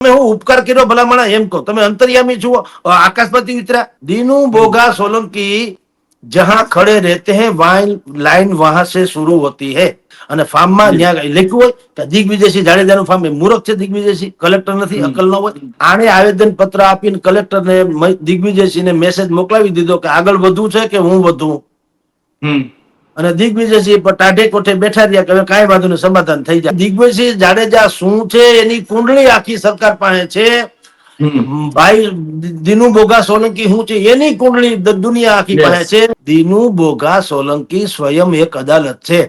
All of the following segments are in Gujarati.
તમે હું ઉપકાર કર્યો ભલામણા એમ કહો. તમે અંતર્યામી જુઓ આકાશમાંથી ઉતર્યા. દીનુ બોગા સોલંકી જહા ખડે રહેતે હે વાઇન લાઇન વહાં સે શરૂ હોતી હે. અને ફાર્મમાં ત્યાં લખ્યું હોય કે દિગ્વિજયસિંહ જાડેજાનું ફાર્મ એ મૂર્ખ છે દિગ્વિજયસિંહ. કલેક્ટર નથી, અકલ નો હોય. આને આવેદન પત્ર આપીને કલેક્ટરને ને મેસેજ મોકલાવી દીધો કે આગળ વધવું છે કે હું વધું? અને દિગ્વિજયસિંહ ટાઢે કોઠે બેઠા રહ્યા કે હવે કાંઈ વાંધો નહીં સમાધાન થઈ જાય. દિગ્વિજયસિંહ જાડેજા શું છે એની કુંડળી આખી સરકાર પાસે છે? ભાઈ દીનુ બોગા સોલંકી શું છે? એની કુંડળી દુનિયા આખી પાસે છે. દીનુ બોગા સોલંકી સ્વયં એક અદાલત છે.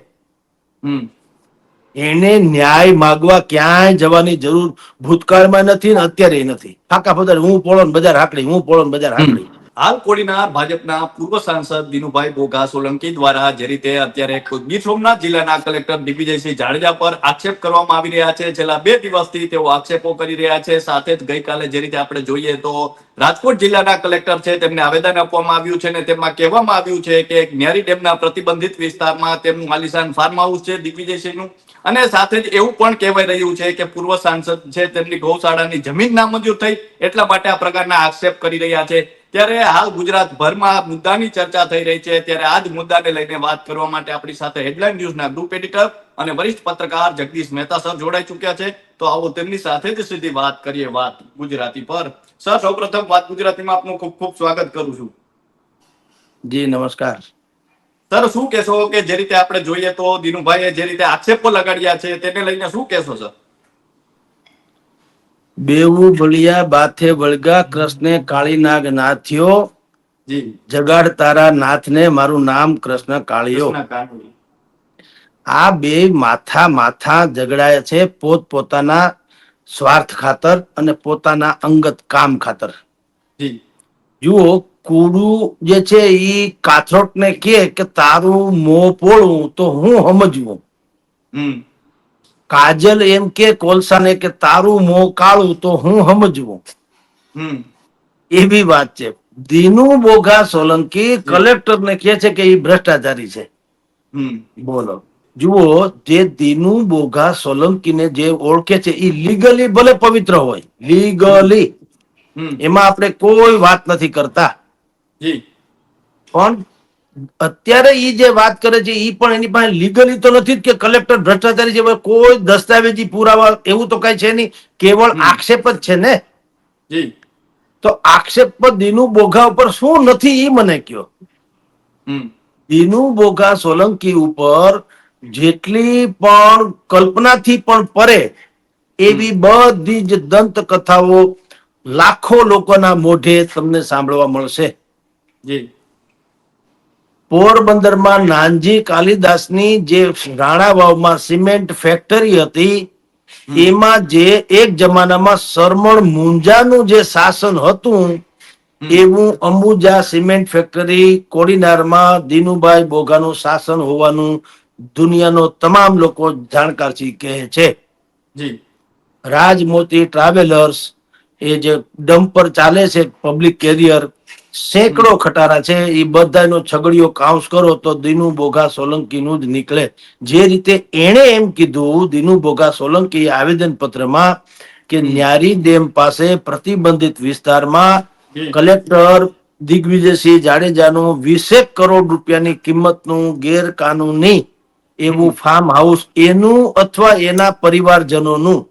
એને ન્યાય માગવા ક્યાંય જવાની જરૂર ભૂતકાળમાં નથી ને અત્યારે નથી. ફાકા ફોદર હું પોળો બજાર હાકડી હું પોળો બજાર હાકડી. હાલ કોડીનાર ભાજપના પૂર્વ સાંસદ દિનુભાઈ બોગા સોલંકી દ્વારા જે રીતે અત્યારે ગીર સોમનાથ જિલ્લાના કલેક્ટર દિગ્વિજયસિંહ જાડેજા પર આક્ષેપ કરવામાં આવી રહ્યા છે. છેલ્લા બે દિવસથી તેઓ આક્ષેપો કરી રહ્યા છે. સાથે જ ગઈકાલે જે રીતે આપણે જોઈએ તો રાજકોટ જિલ્લાના કલેક્ટર છે તેમને આવેદન આપવામાં આવ્યું છે અને તેમાં કહેવામાં આવ્યું છે કે ન્યારી ડેમના પ્રતિબંધિત વિસ્તારમાં તેમનું આલિશાન ફાર્મ હાઉસ છે દિગ્વિજયસિંહનું. અને સાથે જ એવું પણ કહેવાય રહ્યું છે કે પૂર્વ સાંસદ છે તેમની ગૌશાળાની જમીન નામંજૂર થઈ એટલા માટે આ પ્રકારના આક્ષેપ કરી રહ્યા છે. ત્યારે હાલ ગુજરાતભરમાં આ મુદ્દાની ચર્ચા થઈ રહી છે. ત્યારે આ જ મુદ્દાને લઈને વાત કરવા માટે આપણી સાથે હેડલાઇન ન્યૂઝના ગ્રુપ એડિટર અને વરિષ્ઠ પત્રકાર જગદીશ મહેતા સર જોડાઈ ચુક્યા છે. તો આવો તેમની સાથે જ સીધી વાત કરીએ વાત ગુજરાતી પર. સર સૌપ્રથમ વાત ગુજરાતીમાં આપનું ખૂબ ખૂબ સ્વાગત કરું છું. જી નમસ્કાર. સર શું કહેશો કે જે રીતે આપણે જોઈએ તો દિનુભાઈએ જે રીતે આક્ષેપો લગાડ્યા છે તેને લઈને શું કહેશો સર? બેવું બળિયા બાથે વળગા કૃષ્ણે કાળી નાગ નાથ્યો જગાડ તારા નાથને મારું નામ કૃષ્ણ કાળિયો. આ બે માથા માથા ઝઘડાય છે પોત પોતાના સ્વાર્થ ખાતર અને પોતાના અંગત કામ ખાતર. જુઓ કુડું જે છે એ કાથરોટ ને કે તારું મોં પોળું તો હું સમજવું. કાજલ એમ કે કોલસાને કે તારું મોં કાળું તો હું સમજવું. એવી વાત છે. દીનુ બોઘા સોલંકી કલેક્ટર ને કે છે કે એ ભ્રષ્ટાચારી છે. બોલો. જુઓ જે દીનુ બોઘા સોલંકી ને જે ઓળખે છે એ લીગલી ભલે પવિત્ર હોય. Legally hmm. એમાં આપણે કોઈ વાત નથી કરતા. જી. પણ અત્યારે એ જે વાત કરે છે એ પણ એની પાસે લીગલી તો નથી કે કલેક્ટર ભ્રષ્ટાચારી છે કોઈ દસ્તાવેજી પુરાવા એવું તો કઈ છે નહીં. કેવળ આક્ષેપ જ છે ને. જી. તો આક્ષેપ પર દીનુ બોઘા ઉપર શું નથી એ મને કયો. દીનુ બોઘા સોલંકી ઉપર જેટલી પણ કલ્પનાથી પણ પરે એવી બધી જ દંત કથાઓ લાખો લોકોના મોઢે તમને સાંભળવા મળશે. જી. પોરબંદરમાં નાનજી કાલિદાસની જે રાણા વાવમાં સિમેન્ટ ફેક્ટરી હતી એમાં જે એક જમાનામાં સરમણ મુંજાનું જે શાસન હતું એવું અંબુજા સિમેન્ટ ફેક્ટરી કોડીનારમાં દીનુભાઈ બોઘાનું શાસન હોવાનું દુનિયાનો તમામ લોકો જાણકાર છે કહે છે. રાજમોતી ટ્રાવેલર્સ એ જે ડમ્પર ચાલે છે પબ્લિક કેરિયર સેંકડો ખટારા છે એ બધાનો છગડીયો કાઉસ કરો તો દીનુ બોઘા સોલંકીનું જ નીકળે. જે રીતે એણે એમ કીધું દીનુ બોઘા સોલંકી આવેદન પત્રમાં કે ન્યારી ડેમ પાસે પ્રતિબંધિત વિસ્તારમાં કલેક્ટર દિગ્વિજયસિંહ જાડેજાનું વીસેક કરોડ રૂપિયાની કિંમતનું ગેરકાનૂની એવું ફાર્મ હાઉસ એનું અથવા એના પરિવારજનોનું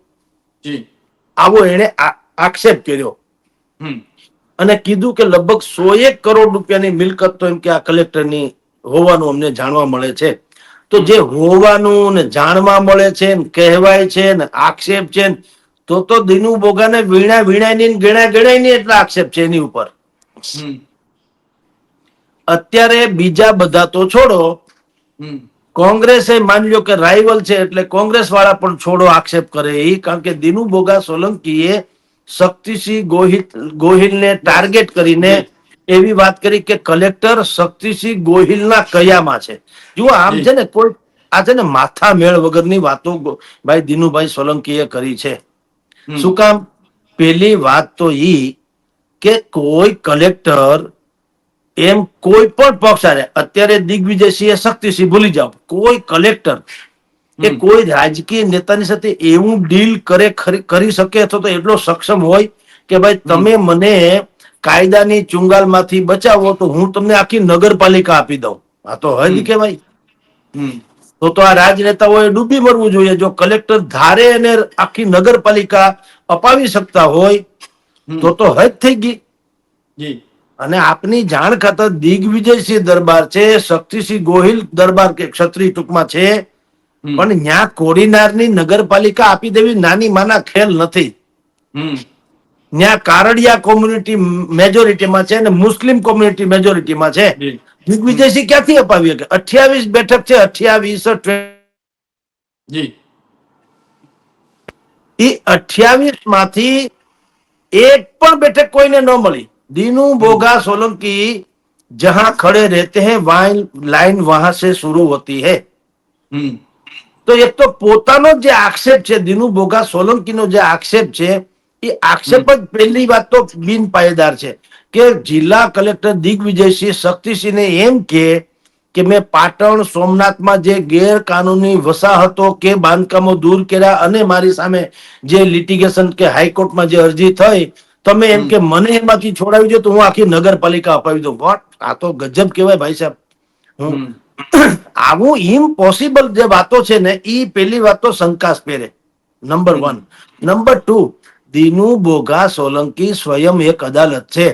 આવો એણે આ- આક્ષેપ કર્યો. અને કીધું કે લગભગ સો એક કરોડ રૂપિયાની મિલકત તો એમ કે આ કલેક્ટરની હોવાનું અમને જાણવા મળે છે. તો જે હોવાનું ને જાણવા મળે છે ને કહેવાય છે ને આક્ષેપ છે તો તો દિનુ બોગાને વીણા વીણાયની ગણાય ગણાયની એટલા આક્ષેપ છે એની ઉપર. અત્યારે બીજા બધા તો છોડો. કોંગ્રેસે માની લો કે રાઇવલ છે એટલે કોંગ્રેસ વાળા પણ છોડો આક્ષેપ કરે એ કારણ કે દીનુ બોગા સોલંકીએ શક્તિસિંહ ગોહિલ ગોહિલને ટાર્ગેટ કરીને એવી વાત કરી કે કલેક્ટર શક્તિસિંહ ગોહિલના કયામાં છે. જુઓ આમ છે ને કોઈ આ છે ને માથા મેળ વગરની વાતો ભાઈ દીનુભાઈ સોલંકીએ કરી છે. શું કામ? પેલી વાત તો ઈ કે કોઈ કલેક્ટર એમ કોઈ પણ પક્ષ અત્યારે દિગ્વિજયસિંહ શક્તિસિંહ ભૂલી જાઓ. કોઈ કલેક્ટર કે કોઈ રાજકીય નેતાની સાથે એવું ડીલ કરે કરી શકે અથવા તો એટલો સક્ષમ હોય કે ભાઈ તમે મને કાયદાની ચુંગાલમાંથી બચાવો તો હું તમને આખી નગરપાલિકા આપી દઉં. આ તો હમ. કહેવાય. તો તો આ રાજનેતાઓએ ડૂબી મરવું જોઈએ. જો કલેક્ટર ધારે અને આખી નગરપાલિકા અપાવી શકતા હોય તો તો હદ થઈ ગઈ. અને આપની જાણ ખાતર દિગ્વિજયસિંહ દરબાર છે શક્તિસિંહ ગોહિલ દરબાર કે ક્ષત્રિય ટૂંકમાં છે. પણ ત્યાં કોડીનારની નગરપાલિકા આપી દેવી નાની માના ખેલ નથી. ત્યાં કારડિયા કોમ્યુનિટી મેજોરિટીમાં છે અને મુસ્લિમ કોમ્યુનિટી મેજોરિટીમાં છે. દિગ્વિજયસિંહ ક્યાંથી અપાવી શકે? અઠ્યાવીસ બેઠક છે અઠ્યાવીસ એ અઠ્યાવીસમાંથી એક પણ બેઠક કોઈને ન મળી. દીનુ ભોગા સોલંકી જહા ખડે રહેતે હૈ લાઈન વહાં સે શરૂ હોતી હૈ. તો એક તો પોતાનો જે આક્ષેપ છે દિનુ બોગા સોલંકીનો જે આક્ષેપ છે એ આક્ષેપ જ પહેલી વાત તો બિન પાયેદાર છે કે જિલ્લા કલેક્ટર દિગ્વિજયસિંહ શક્તિસિંહને એમ કે કે મેં પાટણ સોમનાથમાં જે ગેરકાનૂની વસાહતો કે બાંધકામો દૂર કર્યા અને મારી સામે જે લિટિગેશન કે હાઈકોર્ટમાં જે અરજી થઈ તમે એમ કે મને એમાંથી છોડાવી દો તો હું આખી નગરપાલિકા અપાવી દઉં. વોટ આ તો ગજબ કહેવાય ભાઈ સાહેબ. હમ. આવું ઇમ્પોસિબલ જે વાતો છે ને એ પેલી વાત તો શંકાસ્પદ છે. Number one number two Dinu Bogha Solanki સ્વયં એક અદાલત છે.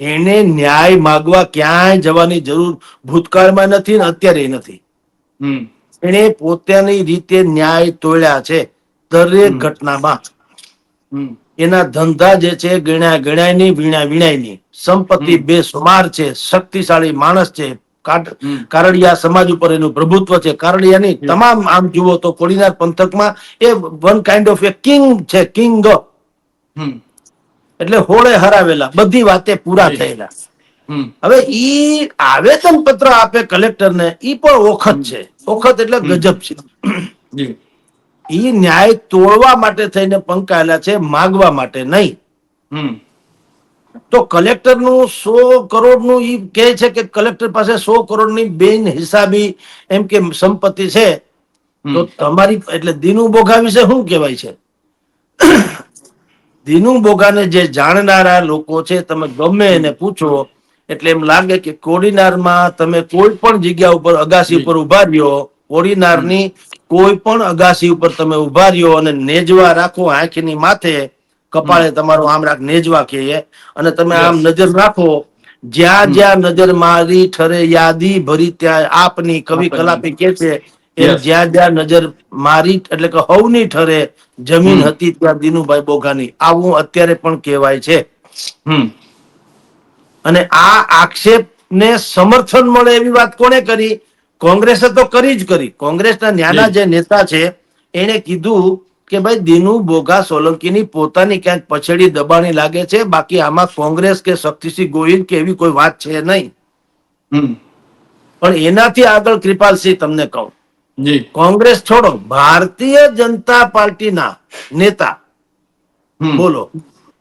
એને ન્યાય માગવા ક્યાંય જવાની જરૂર ભૂતકાળમાં નથી ને અત્યારે નથી. એને પોતાની રીતે ન્યાય તોડ્યા છે દરેક ઘટનામાં. એના ધંધા જે છે ગણ્યા ગણાયની વીણા વીણાયની સંપત્તિ બે બેસુમાર છે શક્તિશાળી માણસ છે. કારડિયા સમાજ ઉપર એનું પ્રભુત્વ છે. કારડિયાની. તમામ આમ જુઓ તો કોડીનાર પંથકમાં એ one kind of a king છે કિંગ એટલે હોળે હરાવેલા બધી વાતે પૂરા થયેલા. હવે ઈ આવેદન પત્ર આપે કલેક્ટર ને ઈ પણ ઓખત છે. ઓખત એટલે ગજબ છે. ઈ ન્યાય તોડવા માટે થઈને પંકાયેલા છે માગવા માટે નહીં. તો કલેક્ટરનું સો કરોડનું એ કહે છે કે કલેક્ટર પાસે સો કરોડની બેન હિસાબી એમ કે સંપત્તિ છે. તો તમારી એટલે દીનુ બોઘા વિશે શું કહેવાય છે? દીનુ બોઘાને જે જાણનારા લોકો છે તમે ગમે એને પૂછો એટલે એમ લાગે કે કોડીનારમાં તમે કોઈ પણ જગ્યા ઉપર અગાસી ઉપર ઊભા રહ્યો કોડીનારની કોઈ પણ અગાસી ઉપર તમે ઊભા રહ્યો અને નેજવા રાખો આંખની માથે કપાળે તમારું આમ રાખ નેજવા કહીએ. અને તમે આમ નજર રાખો જ્યાં જ્યાં નજર મારી ઠરે યાદી ભરી ત્યાં આપની કવિ કલાપી કે છે એ જ્યાં જ્યાં નજર મારી એટલે કે હવની ઠરે જમીન હતી ત્યાં દીનુભાઈ બોઘાની. આવું અત્યારે પણ કહેવાય છે. અને આ આક્ષેપ ને સમર્થન મળે એવી વાત કોને કરી? કોંગ્રેસે તો કરી જ કરી. કોંગ્રેસના ન્યાના જે નેતા છે એને કીધું કે ભાઈ દીનુ બોઘા સોલંકીની પોતાની ક્યાંક પછડી દબાણી લાગે છે? બાકી આમાં કોંગ્રેસ કે શક્તિસિંહ ગોહિલ કે એવી કોઈ વાત છે નહીં. પણ એનાથી આગળ કૃપાલસિંહ તમને કહું. કોંગ્રેસ છોડો. ભારતીય જનતા પાર્ટીના નેતા. બોલો.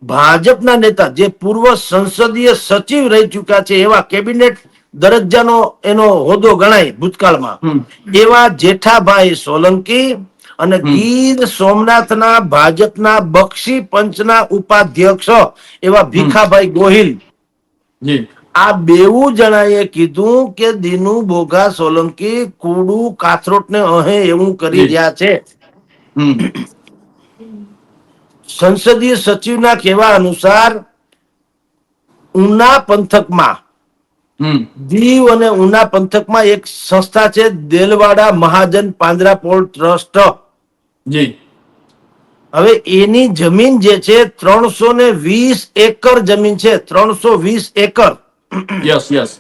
ભાજપના નેતા જે પૂર્વ સંસદીય સચિવ રહી ચુક્યા છે એવા કેબિનેટ દરજ્જાનો એનો હોદ્દો ગણાય ભૂતકાળમાં. એવા જેઠાભાઈ સોલંકી અને. ગીર સોમનાથના ભાજપના બક્ષી પંચના ઉપાધ્યક્ષ એવા ભીખાભાઈ ગોહિલ. આ બેવું જણાએ કીધું કે દીનુ ભોગા સોલંકી કુડુ કાથરોટને અહે એવું કરી રહ્યા છે. સંસદીય સચિવના કહેવા અનુસાર ઉના પંથકમાં દીવ અને ઉના પંથકમાં એક સંસ્થા છે દેલવાડા મહાજન પાંજરાપોળ ટ્રસ્ટ. જી. હવે એની જમીન જે છે ત્રણસો ને વીસ એકર જમીન છે ત્રણસો વીસ એકર. Yes yes.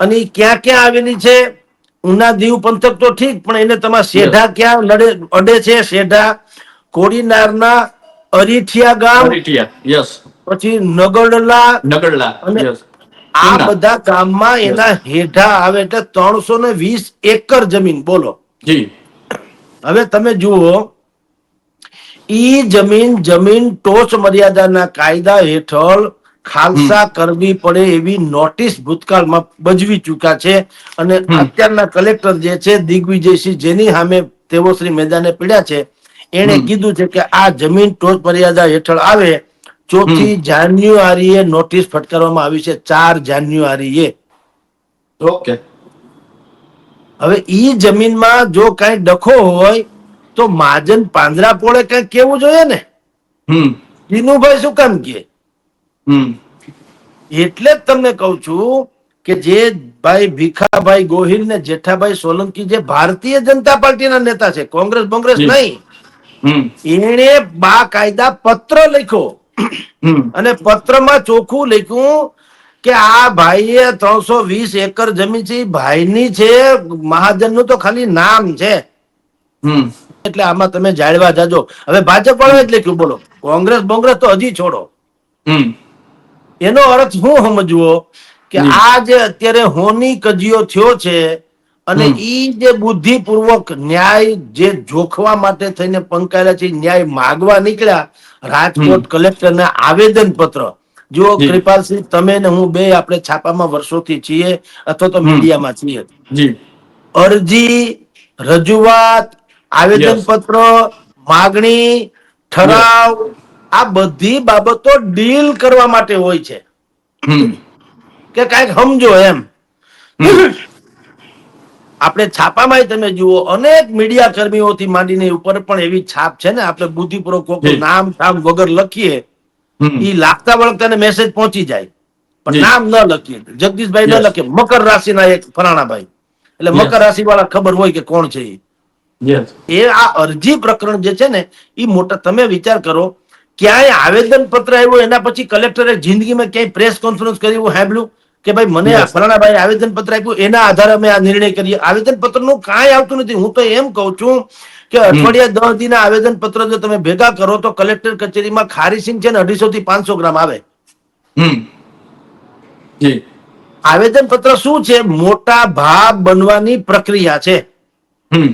અને ક્યાં ક્યાં આવેલી છે? ઉના દીવ પંથક તો ઠીક પણ એને તમારે શેઢા ક્યાં લડે અડે છે? શેઢા કોડીનારના અરીઠિયા ગામ યસ. પછી નગરલા નગડલા આ બધા ગામમાં. એના હેઠા આવે એટલે ત્રણસો ને વીસ એકર જમીન બોલો. જી. હવે તમે જુઓ ઈ જમીન જમીન ટોચ મર્યાદાના કાયદા હેઠળ ખાલસા કરવી પડે એવી નોટિસ ભૂતકાળમાં બજવી ચૂક્યા છે. અને અત્યારના કલેક્ટર જે છે દિગ્વિજયસિંહ જેની સામે તેઓ શ્રી મેદાને પીડ્યા છે એણે કીધું છે કે આ જમીન ટોચ મર્યાદા હેઠળ આવે ચોથી જાન્યુઆરીએ નોટિસ ફટકારવામાં આવી છે ચાર જાન્યુઆરીએ. ઓકે. હવે ઈ જમીનમાં જો કઈ ડખો હોય તો માજન પાંદરા પોળે કઈ કેવું જોઈએ ને? હમ. વિનુભાઈ શું કામ કે હમ. એટલે જ તમને કહું છું કે જે ભાઈ ભીખાભાઈ ગોહિલ ને જેઠાભાઈ સોલંકી જે ભારતીય જનતા પાર્ટીના નેતા છે કોંગ્રેસ કોંગ્રેસ. નહીં હમ. એણે બા કાયદા પત્ર લખ્યો અને પત્રમાં ચોખ્ખું લખ્યું કે આ ભાઈએ ત્રણસો વીસ એકર જમીન છે ભાઈની છે મહાજનનું તો ખાલી નામ છે. એટલે આમાં તમે જાળવા જાજો. હવે ભાજપ વાળાએ જ લખ્યું બોલો? કોંગ્રેસ બોંગ્રેસ તો હજી છોડો. એનો અર્થ શું સમજવો? કે આ જે અત્યારે હોની કજિયો થયો છે અને. ઈ જે બુદ્ધિપૂર્વક ન્યાય જે જોખવા માટે થઈને પંકાયેલા છે ન્યાય માગવા નીકળ્યા રાજકોટ કલેક્ટરને આવેદન પત્ર જો કૃપાલસિંહ તમે ને હું બે આપણે છાપામાં વર્ષોથી છીએ અથવા તો મીડિયામાં છીએ. અરજી રજૂઆત આવેદન પત્ર માગણી ઠરાવ આ બધી બાબતો ડીલ કરવા માટે હોય છે. કે કાંઈક સમજો એમ. આપણે છાપામાં તમે જુઓ અનેક મીડિયા કર્મીઓથી માંડીને ઉપર પણ એવી છાપ છે ને આપણે બુદ્ધિપૂર્વક નામ ઠામ વગર લખીએ ઈ લાગતા વળગતા મેસેજ પહોંચી જાય. પણ. નામ ન લખીએ. જગદીશભાઈ ન લખે. મકર રાશિના એક ફલાણાભાઈ. એટલે મકર રાશિ વાળા ખબર હોય કે કોણ છે એ આ અરજી પ્રકરણ જે છે ને એ મોટા તમે વિચાર કરો ક્યાંય આવેદન પત્ર આવ્યું એના પછી કલેક્ટરે જિંદગીમાં ક્યાંય પ્રેસ કોન્ફરન્સ કરી એવું સાંભળ્યું? કે ભાઈ મને ફલાણાભાઈ આવેદન પત્ર આપ્યું એના આધારે અમે આ નિર્ણય કરીએ. આવેદન પત્રનું કાંઈ આવતું નથી. હું તો એમ કઉ છું કે અઠવાડિયા દસ દિન આવેદન પત્ર જો તમે ભેગા કરો તો કલેક્ટર કચેરીમાં ખારીસિંગ છે ને અઢીસો થી પાંચસો ગ્રામ આવે. આવેદન પત્ર શું છે? મોટા ભાગ બનવાની પ્રક્રિયા છે. હમ.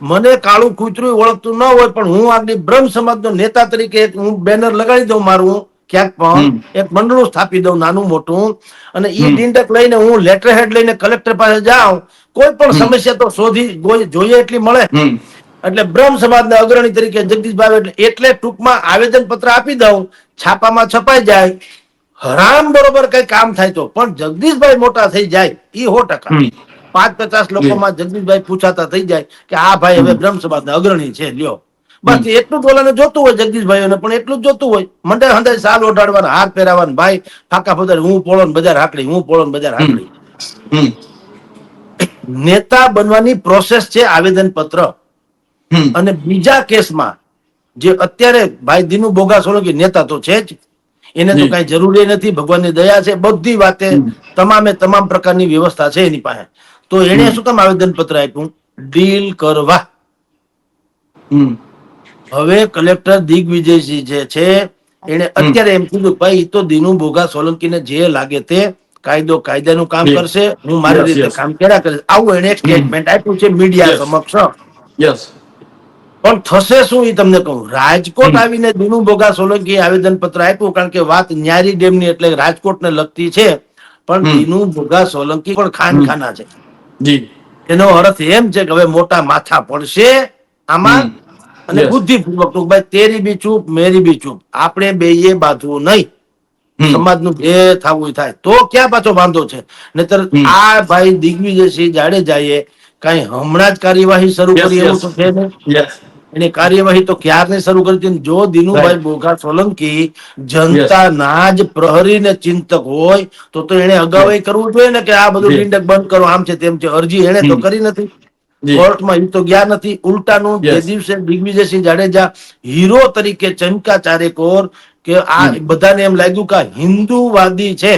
મને કાળું કૂતરું ઓળખતું ન હોય પણ હું આગળ બ્રહ્મ સમાજનો નેતા તરીકે હું બેનર લગાડી દઉં મારું. ક્યાંક પણ એક મંડળું સ્થાપી દઉં નાનું મોટું અને એ ડીંડક લઈને હું લેટર હેડ લઈને કલેક્ટર પાસે જાઉં કોઈ પણ સમસ્યા તો શોધી જોઈએ એટલી મળે. એટલે બ્રહ્મ સમાજના અગ્રણી તરીકે જગદીશભાઈ એટલે એટલે ટૂંકમાં આવેદન પત્ર આપી દઉં છાપામાં છપાઈ જાય હરામ બરોબર કઈ કામ થાય તો પણ જગદીશભાઈ મોટા થઈ જાય એ સો ટકા. પાંચ પચાસ લોકોમાં જગદીશભાઈ પૂછાતા થઈ જાય કે આ ભાઈ હવે બ્રહ્મ સમાજના અગ્રણી છે લ્યો. બસ એટલું જ જોતું હોય જગદીશભાઈઓને પણ એટલું જ જોતું હોય. મંડળ હંધાઈ સાલ ઓઢાડવાના હાર પહેરાવાના. ભાઈ ફાકા ફોદર હું પોળો બજાર હાકડી હું પોળો બજાર હાકડી. નેતા બનવાની પ્રોસેસ છે આવેદન પત્ર અને બીજા કેસમાં જે અત્યારે ભાઈ દીનુ બોગા સોલંકી નેતા તો છે જ એને તો. કઈ જરૂરી નથી ભગવાનની દયા છે બધી વાતે તમામે તમામ પ્રકારની વ્યવસ્થા છે એની પાસે. તો એને શું કામ આવેદન પત્ર આપ્યું? ડીલ કરવા. હમ. હવે કલેક્ટર દિગ્વિજયસિંહ જે છે એને અત્યારે એમ કીધું ભાઈ તો દિનુ ભોગા સોલંકીને જે લાગે તે કાયદો કાયદાનું કામ કરશે હું મારી રીતે કામ કર્યા કરીશ. આવું એને સ્ટેટમેન્ટ આપ્યું છે મીડિયા સમક્ષ. યસ પણ થશે શું એ તમને કહું? રાજકોટ આવીને દિનુ ભોગા સોલંકી આવેદન પત્ર આપ્યું કારણ કે વાત ન્યારી ડેમની એટલે રાજકોટને લગતી છે. પણ દિનુ બોગા સોલંકી પણ ખાનખાના છે. એનો અર્થ એમ છે કે હવે મોટા માથા પડશે. આમાં. અને બુદ્ધિપૂર્વક તો ભાઈ તેરી બી ચૂપ મેરી બી ચૂપ. આપણે બેયે બાંધવું નહીં. સમાજનું જે થવું થાય. તો ક્યાં પાછો વાંધો છે? નહીતર આ ભાઈ દિગ્વિજયસિંહ જાડેજાએ કઈ હમણાં જ કાર્યવાહી શરૂ કરી એવું તો છે ને એની કાર્યવાહી તો ક્યારની શરૂ કરી હતી? જો દિનુભાઈ. બોઘા સોલંકી જનતાના જ પ્રહરી ને ચિંતક હોય તો તો એને અગાઉ કરવું જોઈએ ને કે આ બધું ડિંડક બંધ કરો આમ છે તેમ છે. અરજી એને તો કરી નથી. કોર્ટમાં એ તો ગયા નથી. ઉલટાનું જે દિવસે દિગ્વિજયસિંહ જાડેજા હીરો તરીકે ચમકા ચારેકોર કે આ બધાને એમ લાગ્યું કે હિન્દુવાદી છે.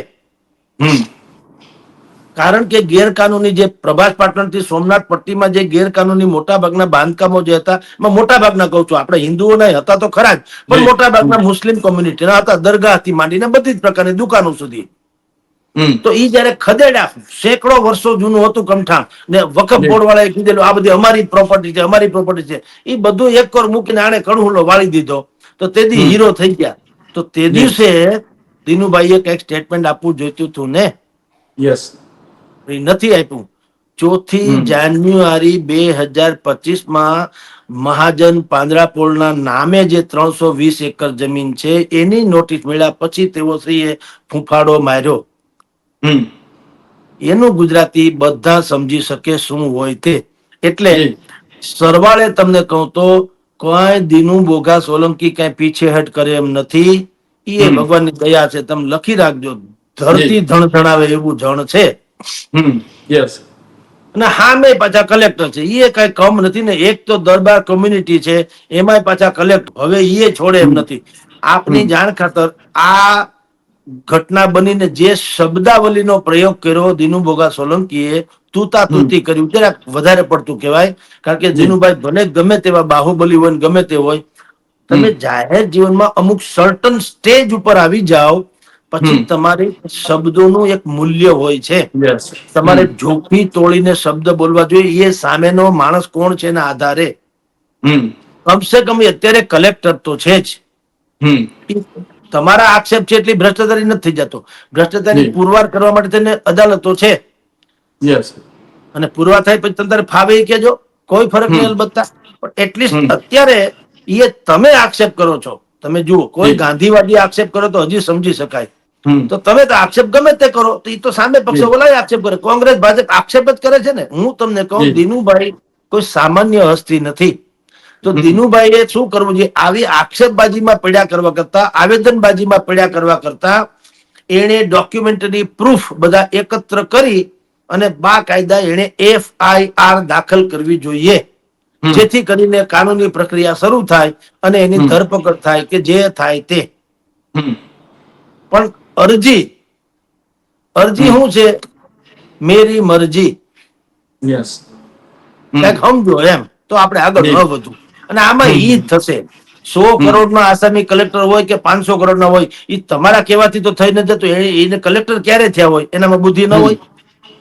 કારણ કે ગેરકાનૂની જે પ્રભાસ પાટણથી સોમનાથ પટ્ટીમાં જે ગેરકાનૂની મોટા ભાગના બાંધકામો જે હતા એમાં મોટા ભાગના કહું છું આપણે હિન્દુઓના હતા તો ખરા જ. પણ. મોટા ભાગના મુસ્લિમ કોમ્યુનિટીના હતા દરગાહથી માંડીને બધી જ પ્રકારની દુકાનો સુધી. તો એ જયારે ખદેડ્યા સેંકડો વર્ષો જૂનું હતું કમઠાણ ને વકફ બોર્ડ વાળાએ કીધેલું આ બધી અમારી પ્રોપર્ટી છે અમારી પ્રોપર્ટી છે. એ બધું એક કર મૂકીને આને કણહુલો વાળી દીધો. તો તેથી હીરો થઈ ગયા. તો તે દિવસે દિનુભાઈએ કંઈક સ્ટેટમેન્ટ આપવું જોઈતું હતું ને? યસ એ નથી આપ્યું. ચોથી જાન્યુઆરી બે હજાર પચીસમાં મહાજન પાંદરાપોળના નામે જે ત્રણસો વીસ એકર જમીન છે એની નોટિસ મળ્યા પછી તેઓ શ્રીએ ફૂંફાડો માર્યો. એનું ગુજરાતી બધા સમજી શકે શું હોય તે. એટલે સરવાળે તમને કહું તો કોઈ દીનું બોગા સોલંકી કઈ પીછેહટ કરે એમ નથી. એ ભગવાનની દયા છે. તમે લખી રાખજો. ધરતી ધણ ધણાવે એવું જણ છે. યસ અને હામે પાછા કલેક્ટર છે. એ કઈ કમ નથી ને. એક તો દરબાર કોમ્યુનિટી છે. એમાંય પાછા કલેક્ટર હવે એ છોડે એમ નથી. આપની જાણ ખાતર આ ઘટના બનીને જે શબ્દાવલીનો પ્રયોગ કર્યો દિનુબોગા સોલંકીએ તૂતા તૂતી કર્યું. જરાક વધારે પડતું કહેવાય. કારણ કે. દિનુભાઈ ભલે ગમે તેવા બાહુબલી હોય ગમે તે હોય તમે જાહેર જીવનમાં અમુક સર્ટન સ્ટેજ ઉપર આવી જાઓ પછી. તમારે શબ્દોનું એક મૂલ્ય હોય છે. તમારે જોખમી તોડીને શબ્દ બોલવા જોઈએ. એ સામેનો માણસ કોણ છે એના આધારે? કમસે કમ અત્યારે કલેક્ટર તો છે જ. તમારા આક્ષેપ છે એટલી ભ્રષ્ટાચારી નથી થઈ જતો. ભ્રષ્ટાચારી પુરવાર કરવા માટે તેને અદાલતો છે. અને પુરવાર થાય પછી તમે ફાવે કેજો કોઈ ફરક નહીં. અલબત્તા. પણ એટલીસ્ટ અત્યારે એ તમે આક્ષેપ કરો છો. તમે જુઓ કોઈ ગાંધીવાદી આક્ષેપ કરો તો હજી સમજી શકાય. તો તમે તો આક્ષેપ ગમે તે કરો તો એ તો સામે પક્ષ જી. આક્ષેપ કરે. કોંગ્રેસ ભાજપ આક્ષેપ જ કરે છે ને. હું તમને કહું. દિનુભાઈ કોઈ સામાન્ય હસ્તી નથી. તો. દિનુભાઈએ શું કરવું જોઈએ? આવી આક્ષેપબાજીમાં પડ્યા કરવા કરતા આવેદનબાજીમાં પડ્યા કરવા કરતા એણે ડોક્યુમેન્ટરી પ્રૂફ બધા એકત્ર કરી અને બા કાયદા એણે એફઆઈઆર દાખલ કરવી જોઈએ. જેથી કરીને કાનૂની પ્રક્રિયા શરૂ થાય અને એની ધરપકડ થાય કે જે થાય તે. પણ અરજી અરજી શું છે? મેરી મરજી. યસ સમજો એમ. તો આપણે આગળ ન વધુ. અને આમાં. ઈ જ થશે. સો કરોડ નો આસામી કલેક્ટર હોય કે પાંચસો કરોડ ના હોય એ તમારા કહેવાથી તો થઈ ન જતું. એને કલેક્ટર ક્યારે થયા હોય એનામાં બુદ્ધિ ન હોય.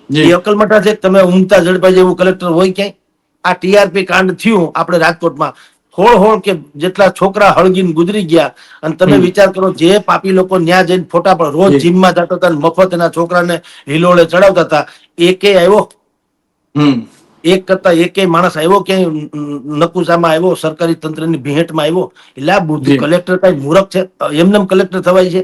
એ અકલમટા છે તમે ઊંઘતા ઝડપાય જેવું કલેક્ટર હોય ક્યાંય? આ ટીઆરપી કાંડ થયું આપણે રાજકોટમાં. હોળ હોળ કે જેટલા છોકરા હળગીને ગુજરી ગયા અને તમે વિચાર કરો જે પાપી લોકો ન્યા જઈને ફોટા પર રોજ. જીમમાં જતા હતા મફત એના છોકરાને હિલોળે ચડાવતા હતા એકે આવ્યો. હમ. એક કરતા એકેય માણસ આવ્યો ક્યાંય નકુસામાં આવ્યો સરકારી તંત્રની ભેટમાં આવ્યો એટલે આ બુદ્ધિ કલેક્ટર કઈ મૂરખ છે? એમને કલેક્ટર થવાય છે.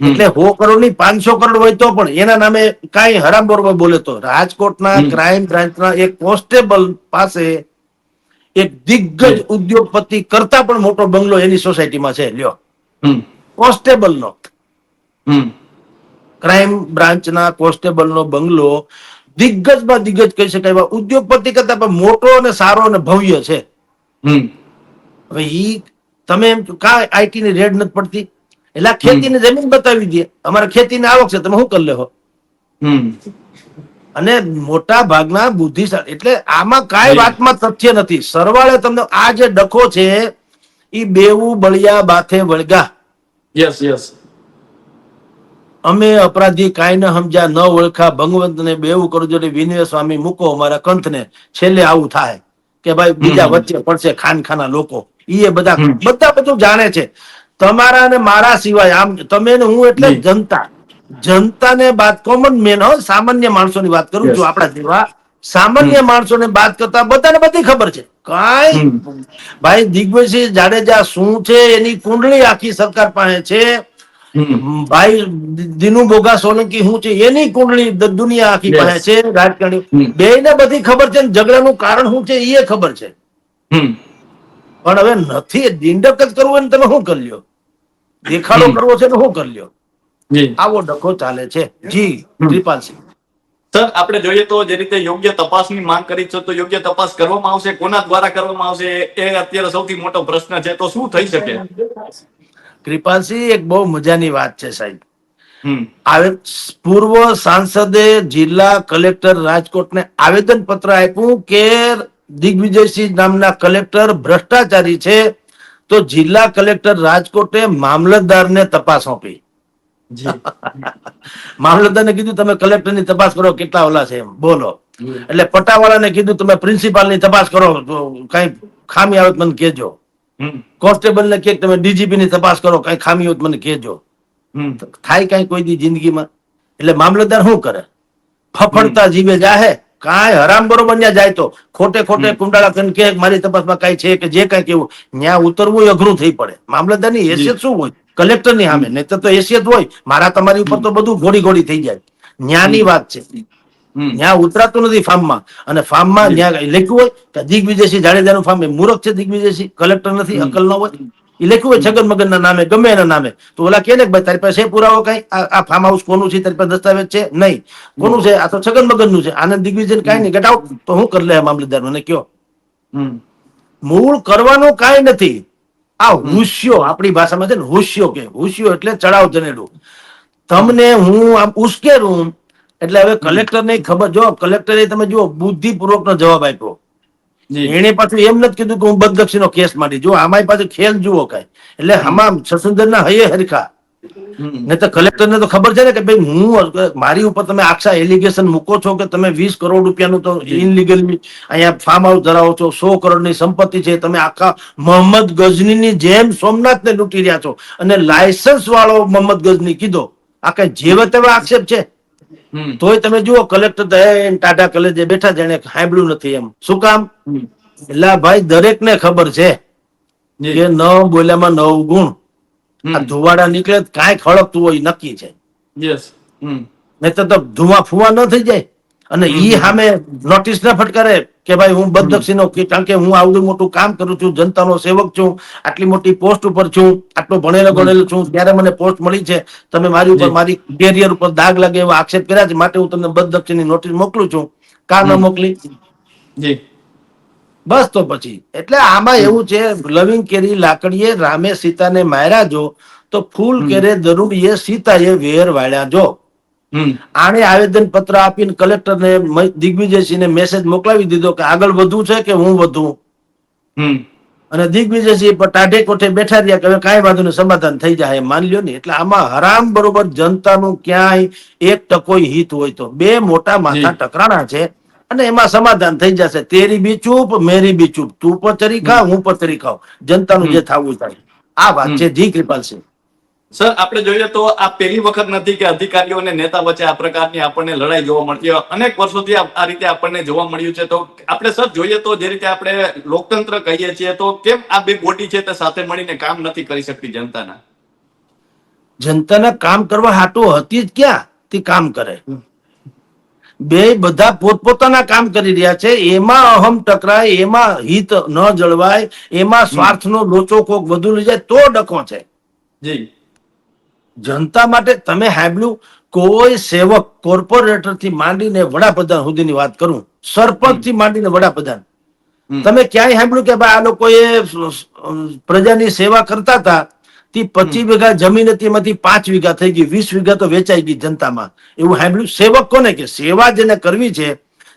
એટલે સો કરોડની પાંચસો કરોડ હોય તો પણ એના નામે કઈ હરામ બરોબર બોલે તો. રાજકોટના ક્રાઇમ બ્રાન્ચના એક કોન્સ્ટેબલ પાસે એક દિગ્ગજ ઉદ્યોગપતિ કરતા પણ મોટો બંગલો એની સોસાયટીમાં છે. લ્યો. કોન્સ્ટેબલ નો ક્રાઇમ બ્રાન્ચના કોન્સ્ટેબલનો બંગલો દિગ્ગજમાં દિગ્ગજ કહી શકાય એવા ઉદ્યોગપતિ કરતા પણ મોટો અને સારો અને ભવ્ય છે. હવે ઈ તમે એમ કા આઈટી ની રેડ નથી પડતી? એટલે ખેતીની જમીન બતાવી દે. અમારે ખેતીની આવક છે તમે શું કરી લેહો? હમ. અને મોટા ભાગના બુદ્ધિશાળી એટલે આમાં કાંઈ વાતમાં તથ્ય નથી. સરવાળે તમને આ જે ડખો છે એ બેવું બળિયા બાથે વળગા. યસ યસ અમે અપરાધી કાંઈ ન સમજ્યા ન ઓળખા ભગવંતને બેવું કરજો એટલે વિનય સ્વામી મૂકો અમારા કંથને છેલ્લે આવું થાય કે ભાઈ બીજા વચ્ચે પડશે ખાનખાના લોકો. એ બધા બધા બધું જાણે છે. તમારા ને મારા સિવાય આમ તમે ને હું એટલે જનતા. જનતાને બાદ કોમન મેન હો સામાન્ય માણસોની વાત કરું. છું આપણા જેવા. સામાન્ય માણસોને બાદ કરતા બધાને બધી ખબર છે. કાંઈ ભાઈ દિગ્વિજયસિંહ જાડેજા શું છે? એની કુંડળી આખી સરકાર પાસે છે. ભાઈ દિનુ બોગા સોલંકી શું છે એની કુંડળી દુનિયા આખી પાસે છે રાજકારણી. બે ને બધી ખબર છે ઝઘડાનું કારણ શું છે એ ખબર છે. પણ હવે નથી દિંડક જ કરવું તમે શું કરી લ્યો? દેખાડો કરવો છે ને શું કરી લ્યો? આવો ડખો ચાલે છે. જી. કૃપાલસિંહ. સર આપણે જોઈએ તો જે રીતે યોગ્ય તપાસની માંગ કરી છે તો યોગ્ય તપાસ કરવામાં આવશે કોના દ્વારા કરવામાં આવશે એ અત્યારે સૌથી મોટો પ્રશ્ન છે. તો શું થઈ શકે? કૃપાલસિંહ એક બહુ મજાની વાત છે સાહેબ. આવે પૂર્વ સાંસદે જિલ્લા કલેક્ટર રાજકોટને આવેદન પત્ર આપ્યું કે દિગ્વિજયસિંહ નામના કલેક્ટર ભ્રષ્ટાચારી છે તો જિલ્લા કલેક્ટર રાજકોટે મામલતદારને તપાસ સોંપી. મામલતદારને કીધું તમે કલેક્ટરની તપાસ કરો કેટલા ઓલા છે એમ. બોલો. એટલે પટ્ટાવાળાને કીધું તમે પ્રિન્સિપાલની તપાસ કરો કઈ ખામી આવે મને કહેજો. હમ. કોન્સ્ટેબલને કે તમે ડીજીપી ની તપાસ કરો કઈ ખામી હોય મને કહેજો. થાય કઈ કોઈ દી જિંદગીમાં? એટલે મામલતદાર શું કરે? ફફડતા જીવે જાહે? કાંઈ હરામ બરોબર ન્યા જાય તો. ખોટે ખોટે કુંડાળા કરીને કે મારી તપાસમાં કઈ છે કે જે કઈ કેવું ત્યાં ઉતરવું અઘરું થઈ પડે. મામલતદારની હેસિયત શું હોય? કલેક્ટરની સામે નહીં તો હેસિયત હોય. મારા તમારી ઉપર તો બધું ઘોડી ઘોડી થઈ જાય. ન્યાની વાત છે. ત્યાં ઉતરાતું નથી ફાર્મમાં. અને ફાર્મમાં ત્યાં લખ્યું હોય કે દિગ્વિજયસિંહ જાડેજાનું ફાર્મ એ મૂર્ખ છે દિગ્વિજયસિંહ. કલેક્ટર નથી અકલ ન હોય. એ લખ્યું હોય છગન મગન ના નામે ગમે એના નામે. તો ઓલા કે ને ભાઈ તારી પાસે પુરાવો કઈ? આ ફાર્મ હાઉસ કોનું છે? તારી પાસે દસ્તાવેજ છે? નહીં. કોનું છે? આ તો છગન મગનનું છે. આનંદ દિગ્વિજય કઈ નહીં. ગેટ તો હું કરી લે મામલતદાર મને કયો. મૂળ કરવાનું કઈ નથી. આ હુસ્યો આપણી ભાષામાં છે ને હુસ્યો કે. હુસ્યો એટલે ચડાવ જનેડું. તમને હું આમ ઉશ્કેરું એટલે હવે કલેક્ટર ને ખબર જો કલેક્ટરે તમે જુઓ બુદ્ધિપૂર્વક નો જવાબ આપ્યો. એને પાછું એમ નથી કીધું કે હું બદદક્ષિણો કેસ માંડી. જો આમાં પાછું ખેલ જુઓ કઈ. એટલે આમાં સસુંદર ના હૈયે હરખા. ને તો કલેક્ટર ને તો ખબર છે ને કે ભાઈ હું મારી ઉપર તમે આખા એલિગેશન મૂકો છો કે તમે વીસ કરોડ રૂપિયાનું તો ઇનલીગલ અહીંયા ફાર્મ હાઉસ ધરાવો છો સો કરોડની સંપત્તિ છે તમે આખા મોહમ્મદ ગજનીની જેમ સોમનાથને લૂંટી રહ્યા છો. અને લાયસન્સ વાળો મોહમ્મદ ગજની કીધો. આ કઈ જેવા તેવા આક્ષેપ છે? તોય તમે જુઓ કલેક્ટર ટાટા કલેજે બેઠા જેને સાંભળ્યું નથી એમ. શું કામ? એટલે ભાઈ દરેક ને ખબર છે કે ન બોલ્યામાં નવ ગુણ. આ ધુવાડા નીકળે તો કાંઈ ખળકતું હોય નક્કી છે. Yes hmm. તો ધુવા ફુવા ન થઈ જાય. અને ઈ સામે નોટિસ ના ફટકારે કે ભાઈ હું બદનક્ષીનો કારણ કે હું આવડું મોટું કામ કરું છું જનતાનો સેવક છું આટલી મોટી પોસ્ટ ઉપર છું આટલો ભણેલો ગણેલો છું ત્યારે મને પોસ્ટ મળી છે. તમે મારી ઉપર મારી કેરિયર ઉપર દાગ લાગે એવા આક્ષેપ કર્યા છે માટે હું તમને બદનક્ષીની નોટિસ મોકલું છું. કા ન મોકલી? જી. બસ તો પછી. એટલે આમાં એવું છે લવિંગ કેરી લાકડીએ રામે સીતાને માર્યા જો તો ફૂલ કેરે જરૂરીએ સીતાએ વેર વાળ્યા જો. આણે આવેદન પત્ર આપીને કલેક્ટરને દિગ્વિજયસિંહને મેસેજ મોકલાવી દીધો કે આગળ વધવું છે કે હું વધું? અને દિગ્વિજયસિંહ ટાઢે કોઠે બેઠા રહ્યા કે હવે કાંઈ વાંધો નહીં સમાધાન થઈ જાય માની લ્યો ને. એટલે આમાં હરામ બરોબર જનતાનું ક્યાંય એક ટકો હિત હોય તો. બે મોટા માથા ટકરાણા છે અને એમાં સમાધાન થઈ જશે. તેરી બી ચૂપ મેરી બી ચૂપ. તું પર ચરી ખા હું પર તરી ખાવ જનતાનું જે થવું થાય આ વાત છે જી કૃપાલ સિંહ સર આપણે જોઈએ તો આ પહેલી વખત નથી કે અધિકારીઓ અને નેતા વચ્ચે આ પ્રકારની આપણને લડાઈ જોવા મળતી હોય. અનેક વર્ષોથી આ રીતે આપણને જોવા મળ્યું છે. તો આપણે સર જોઈએ તો જે રીતે આપણે લોકતંત્ર કહીએ છીએ તો કેમ આ બે બોડી છે તે સાથે મળીને કામ નથી કરી શકતી જનતાના? જનતાના કામ કરવા હાટો હતી જ ક્યાં? તે કામ કરે. બે બધા પોતપોતાના કામ કરી રહ્યા છે. એમાં અહમ ટકરાય એમાં હિત ન જળવાય એમાં સ્વાર્થનો લોચો કોક વધુ લઈ જાય તો ડખો છે. જી. જનતા માટે તમે સાંભળ્યું કોઈ સેવક કોર્પોરેટરથી માંડીને વડાપ્રધાન સુધીની વાત કરું સરપંચથી માંડીને વડાપ્રધાન. તમે ક્યાંય સાંભળ્યું કે ભાઈ આ લોકોએ પ્રજાની સેવા કરતા હતા તે પચીસ વીઘા જમીન હતી એમાંથી પાંચ વીઘા થઈ ગઈ વીસ વીઘા તો વેચાઈ ગઈ જનતામાં. એવું સાંભળ્યું? સેવક કોને કે સેવા જેને કરવી છે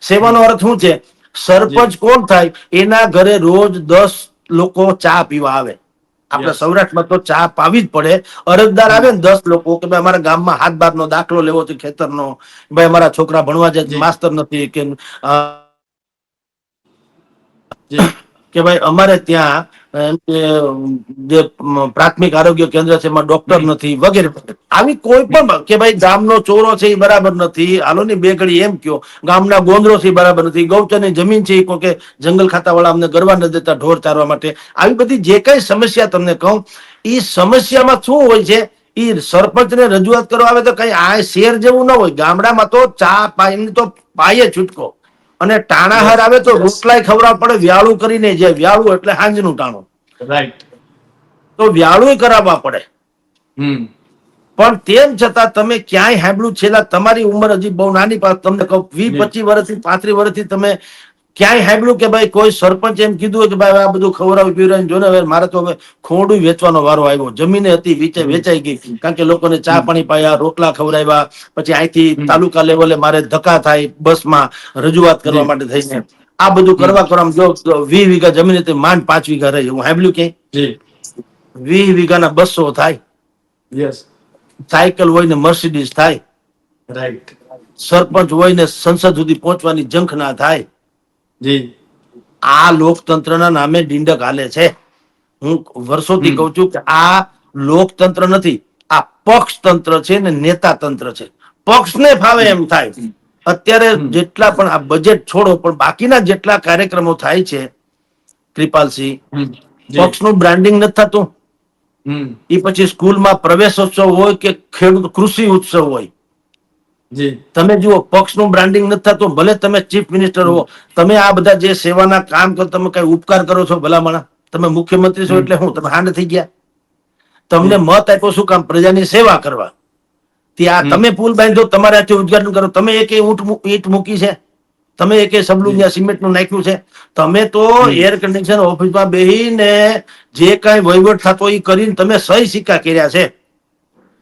સેવાનો અર્થ શું છે? સરપંચ કોણ થાય? એના ઘરે રોજ દસ લોકો ચા પીવા આવે. આપણે. સૌરાષ્ટ્રમાં તો ચા પાવી જ પડે. અરજદાર આવે ને દસ લોકો કે ભાઈ અમારા ગામમાં હાથ બાર નો દાખલો લેવો છે ખેતરનો. ભાઈ અમારા છોકરા ભણવા જાય માસ્તર નથી કે કે ભાઈ અમારે ત્યાં એમ કે જે પ્રાથમિક આરોગ્ય કેન્દ્ર છે એમાં ડોક્ટર નથી વગેરે. આવી કોઈ પણ કે ભાઈ ગામનો ચોરો છે એ બરાબર નથી હાલો ની બે ઘડી એમ કયો. ગામના ગોંદરો છે એ બરાબર નથી ગૌચરની જમીન છે એ કોઈ કે જંગલ ખાતા વાળા અમને ગરવા ન દેતા ઢોર ચારવા માટે. આવી બધી જે કઈ સમસ્યા તમને કહું એ સમસ્યામાં શું હોય છે? એ સરપંચને રજૂઆત કરવા આવે તો કઈ આ શેર જેવું ન હોય. ગામડામાં તો ચા પાય તો પાયે છૂટકો. અને ટાણાહાર આવે તો રોટલાય ખવડાવવા પડે વ્યાળું કરીને જે વ્યાળું એટલે હાંજનું ટાણું. રાઈટ તો વ્યાળું કરાવવા પડે. હમ. પણ તેમ છતાં તમે ક્યાંય સાંભળ્યું છેલ્લા તમારી ઉંમર હજી બહુ નાની પાસ તમને કહું વીસ. પચીસ વર્ષથી પાંત્રીસ વર્ષથી તમે ક્યાંય સાંભળ્યું કે ભાઈ કોઈ સરપંચ એમ કીધું કે ભાઈ આ બધું ખવડાવી પીવડાવીને જોને હવે મારે તો હવે ખોડું વેચવાનો વારો આવ્યો. જમીન હતી વેચે વેચાઈ ગઈ. કારણ કે લોકોને ચા પાણી પાયા રોટલા ખવડાવ્યા. પછી અહીંથી તાલુકા લેવલે મારે ધક્કા થાય બસમાં રજૂઆત કરવા માટે થઈને આ બધું કરવા કરવા જો વીસ વીઘા જમીન હતી માંડ પાંચ વીઘા રહી. હું સાંભળ્યું કે? વીસ વીઘાના બસો થાય. યસ. સાયકલ હોય ને મર્સિડીઝ થાય. રાઈટ. સરપંચ હોય ને સંસદ સુધી પહોંચવાની જંખ ના થાય. આ લોકતંત્રના નામે ડીંડક હાલે છે. હું વર્ષોથી કઉ કહું છું કે આ લોકતંત્ર નથી આ પક્ષ તંત્ર છે ને નેતા તંત્ર છે. પક્ષને ફાવે એમ થાય. અત્યારે જેટલા પણ આ બજેટ છોડો પણ બાકીના જેટલા કાર્યક્રમો થાય છે કૃપાલસિંહ. પક્ષનું બ્રાન્ડિંગ નથી થતું. એ પછી સ્કૂલમાં પ્રવેશોત્સવ હોય કે ખેડૂત કૃષિ ઉત્સવ હોય. તમે જુઓ પક્ષનું બ્રાન્ડિંગ નથી થતું ભલે તમે ચીફ મિનિસ્ટર હો તમે આ બધા જે સેવાના કામ કરો તમે કઈ ઉપકાર કરો છો ભલામણા? તમે મુખ્યમંત્રી છો એટલે હું તમે હા થઈ ગયા? તમને મત આપ્યો શું કામ? પ્રજાની સેવા કરવા. ત્યાં તમે પુલ બાંધો તમારે હાથે ઉદઘાટન કરો. તમે એક ઊંટ ઈટ મૂકી છે? તમે એક સબલું ત્યાં સિમેન્ટનું નાખ્યું છે? તમે તો એર કન્ડિશન ઓફિસમાં બેહીને જે કઈ વહીવટ થતો એ કરીને તમે સહી સિક્કા કર્યા છે.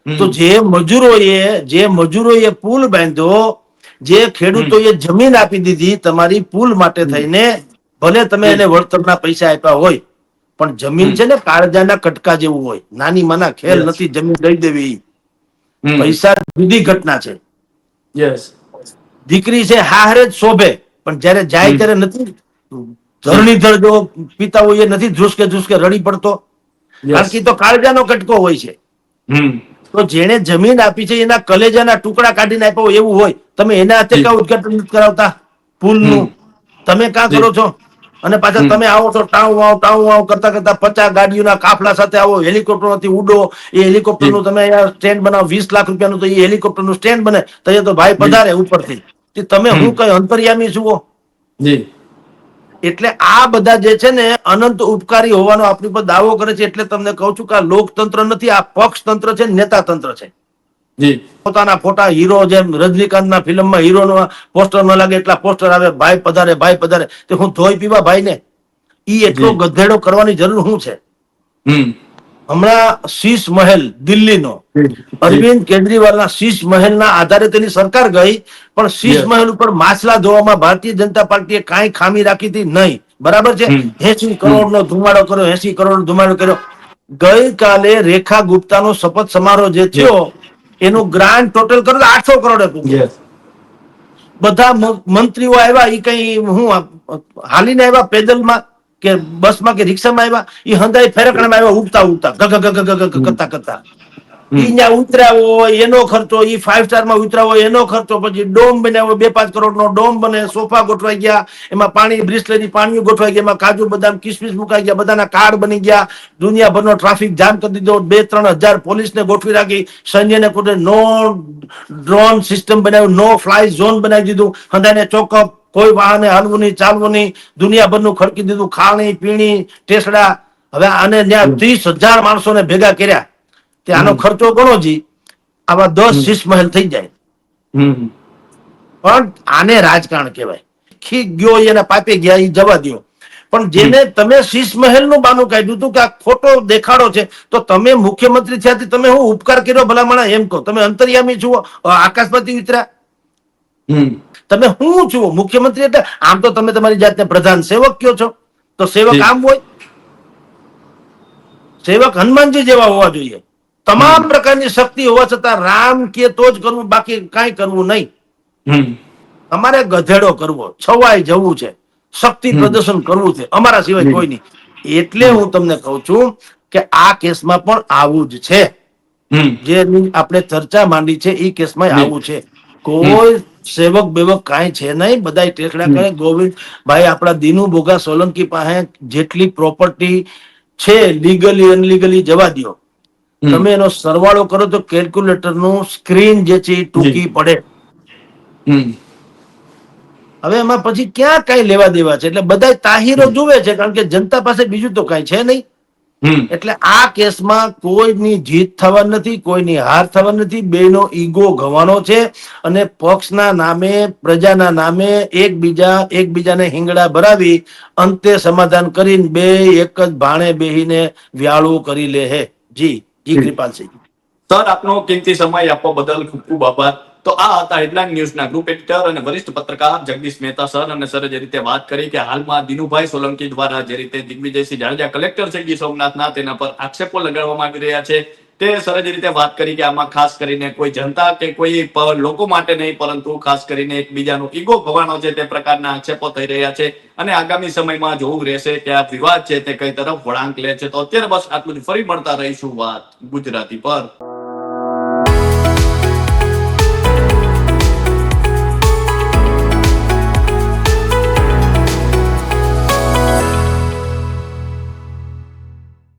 તો જે મજૂરોએ જે મજૂરોએ પુલ બાંધ્યો જે ખેડૂતોએ જમીન આપી દીધી તમારી પુલ માટે થઈને ભલે તમે એને વળતરના પૈસા આપ્યા હોય પણ જમીન છે ને કાળજાના કટકા જેવું હોય. નાની માના ખેલ નથી જમીન દઈ દેવી. પૈસા જુદી ઘટના છે. દીકરી છે હારે જ શોભે પણ જ્યારે જાય ત્યારે નથી ધરણીધર જો પિતા હોય એ નથી ધ્રુસકે ધ્રુસકે રડી પડતો. કારણ કે તો કાળજાનો કટકો હોય છે. તો જેને જમીન આપી છે એના કલેજાના ટુકડા કાઢીને આપ્યો એવું હોય. તમે એના હાથે. કા ઉદઘાટન કરાવતા? પુલનું. તમે કાં કરો છો? અને પાછા તમે આવો છો ટાઉ વાવ ટાઉ વાવ કરતા કરતા પચાસ ગાડીઓના કાફલા સાથે આવો હેલિકોપ્ટરમાંથી ઉડો. એ હેલિકોપ્ટરનું તમે સ્ટેન્ડ બનાવો વીસ લાખ રૂપિયાનું તો એ હેલિકોપ્ટરનું સ્ટેન્ડ બને. તો એ તો ભાઈ પધારે ઉપરથી. તમે હું કઈ અંતર્યામી છું જી. એટલે આ બધા જે છે ને અનંત ઉપકારી હોવાનો આપણી પર દાવો કરે છે એટલે તમને કહું છું કે આ લોકતંત્ર નથી આ પક્ષ તંત્ર છે નેતા તંત્ર છે પોતાના ફોટા હીરો જેમ રજનીકાંતના ફિલ્મમાં હીરો નો પોસ્ટર ન લાગે એટલા પોસ્ટર આવે ભાઈ પધારે ભાઈ પધારે. તે હું ધોઈ પીવા ભાઈ ને ઈ એટલો ગધેડો કરવાની જરૂર શું છે? હમણાં શીશ મહેલ દિલ્હીનો. અરવિંદ કેજરીવાલના શીશ મહેલના આધારે તેની સરકાર ગઈ પણ શીશ મહેલ ઉપર માછલા ધોવામાં ભારતીય જનતા પાર્ટીએ કાંઈ ખામી રાખી હતી નહીં. બરાબર છે? એસી કરોડ નો ધુમાડો કર્યો એસી કરોડ નો ધુમાડો કર્યો. ગઈકાલે રેખા ગુપ્તાનો શપથ સમારોહ જે થયો એનું ગ્રાન્ડ ટોટલ કર્યું આઠસો કરોડ હતું. બધા મંત્રીઓ આવ્યા એ કઈ હું હાલીને આવ્યા પેદલમાં? કે બસમાં કે રિક્ષામાં આવ્યા એ હંધાઈ ફેરકણામાં આવ્યા ઉગતા ઉગતા ગગ ગગ ગગ કરતા કરતા. ન્યા ઉતર્યા હોય એનો ખર્ચો ઈ ફાઈવ સ્ટારમાં ઉતર્યા હોય એનો ખર્ચો પછી ડોમ બનાવ્યો બે પાંચ કરોડ નો ડોમ બને સોફા ગોઠવાઈ ગયા એમાં પાણી બ્રિસ્લેરી પાણીઓ ગોઠવાઈ ગયા એમાં કાજુ બદામ કિસમિસ મુકાઈ ગયા બધાના કાર્ડ બની ગયા. દુનિયાભરનો ટ્રાફિક જામ કરી દીધો બે ત્રણ હજાર પોલીસને ગોઠવી રાખી સૈન્યને કોઈ નો ડ્રોન સિસ્ટમ બનાવ્યું નો ફ્લાય ઝોન બનાવી દીધું હંધાને ચોકઅપ કોઈ વાહને હાલવું નહીં ચાલવું નહીં દુનિયાભરનું ખડકી દીધું ખાણી પીણી ટેસડા. હવે આને ત્યાં ત્રીસ હજાર માણસોને ભેગા કર્યા. તે આનો ખર્ચો ગણો જી. આવા દસ શીશ મહેલ થઈ જાય. પણ આને રાજકારણ કહેવાય. ખી ગયો એને પાપે ગયા એ જવા દ્યો. પણ જેને તમે શીશ મહેલનું બાનું કાઢ્યું હતું કે આ ખોટો દેખાડો છે તો તમે મુખ્યમંત્રી થયાથી તમે હું ઉપકાર કર્યો ભલામણા એમ કહો. તમે અંતર્યામી છો આકાશમાંથી ઉતર્યા. હમ. તમે હું છું? મુખ્યમંત્રી એટલે આમ તો તમે તમારી જાતને પ્રધાન સેવક કયો છો? તો સેવક આમ હોય? સેવક હનુમાનજી જેવા હોવા જોઈએ. તમામ પ્રકારની શક્તિ હોવા છતાં રામ કે તો જ કરવું બાકી કાંઈ કરવું નહીં. અમારે ગધેડો કરવો છવાઈ જવું છે. શક્તિ પ્રદર્શન કરવું છે. અમારા સિવાય કોઈ નહીં. એટલે હું તમને કહું છું કે આ કેસમાં પણ આવું જ છે. જેની જે આપણે ચર્ચા માંડી છે એ કેસમાં. આવું છે. કોઈ સેવક બેવક કાંઈ છે નહીં. બધા ટેકડા કરે. ગોવિંદ ભાઈ આપણા દીનુ બોગા સોલંકી પાસે જેટલી પ્રોપર્ટી છે લીગલી અનલીગલી જવા દ્યો. તમે એનો સરવાળો કરો તો કેલ્ક્યુલેટરનું સ્ક્રીન જે છે એ ટૂંકી પડે. હવે એમાં પછી ક્યાં કઈ લેવા દેવા છે? એટલે બધા તાહીરો જુએ છે કારણ કે જનતા પાસે બીજું તો કઈ છે નહીં. એટલે આ કેસમાં કોઈની જીત થવા નથી કોઈની હાર થવા નથી. બેનો ઈગો ગવાનો છે અને પક્ષના નામે પ્રજાના નામે એકબીજા એકબીજાને હિંગડા ભરાવી અંતે સમાધાન કરીને બે એક જ ભાણે બેહીને વ્યાળું કરી લે હે. જી જી જી. કૃપાલસિંહ. સર આપનો કિંમતી સમય આપવા બદલ ખૂબ ખૂબ આભાર. તો આ હતા હેડલાઇન ન્યૂઝના ગ્રુપ એડિટર અને વરિષ્ઠ પત્રકાર જગદીશ મહેતા સર અને સરે જે રીતે વાત કરી કે હાલમાં દિનુભાઈ સોલંકી દ્વારા જે રીતે દિગ્વિજયસિંહ જાડેજા કલેક્ટર છે ગીર સોમનાથના, તેના પર આક્ષેપો લગાડવામાં આવી રહ્યા છે. તે સરે જે રીતે વાત કરી કે આમાં ખાસ કરીને કોઈ જનતા કે કોઈ લોકો માટે નહીં, પરંતુ ખાસ કરીને એકબીજાનો ઈગો ભવાનો છે તે પ્રકારના આક્ષેપો થઈ રહ્યા છે અને આગામી સમયમાં જોવું રહેશે કે આ વિવાદ છે તે કઈ તરફ વળાંક લે છે. તો અત્યારે બસ આટલું જ. ફરી મળતા રહીશું વાત ગુજરાતી પર.